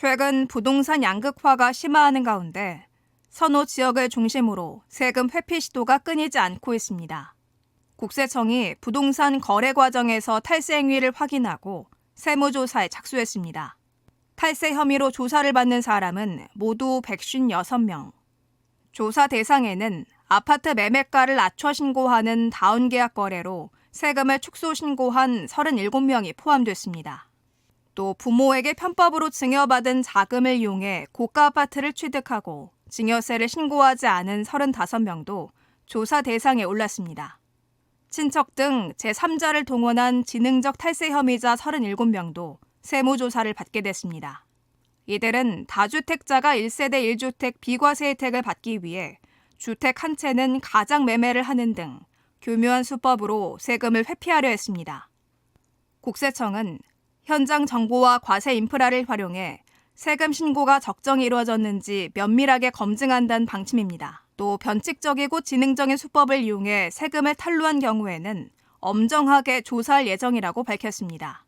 최근 부동산 양극화가 심화하는 가운데 선호 지역을 중심으로 세금 회피 시도가 끊이지 않고 있습니다. 국세청이 부동산 거래 과정에서 탈세 행위를 확인하고 세무조사에 착수했습니다. 탈세 혐의로 조사를 받는 사람은 모두 156명. 조사 대상에는 아파트 매매가를 낮춰 신고하는 다운 계약 거래로 세금을 축소 신고한 37명이 포함됐습니다. 또 부모에게 편법으로 증여받은 자금을 이용해 고가 아파트를 취득하고 증여세를 신고하지 않은 35명도 조사 대상에 올랐습니다. 친척 등 제3자를 동원한 지능적 탈세 혐의자 37명도 세무조사를 받게 됐습니다. 이들은 다주택자가 1세대 1주택 비과세 혜택을 받기 위해 주택 한 채는 가장 매매를 하는 등 교묘한 수법으로 세금을 회피하려 했습니다. 국세청은 현장 정보와 과세 인프라를 활용해 세금 신고가 적정히 이루어졌는지 면밀하게 검증한다는 방침입니다. 또 변칙적이고 지능적인 수법을 이용해 세금을 탈루한 경우에는 엄정하게 조사할 예정이라고 밝혔습니다.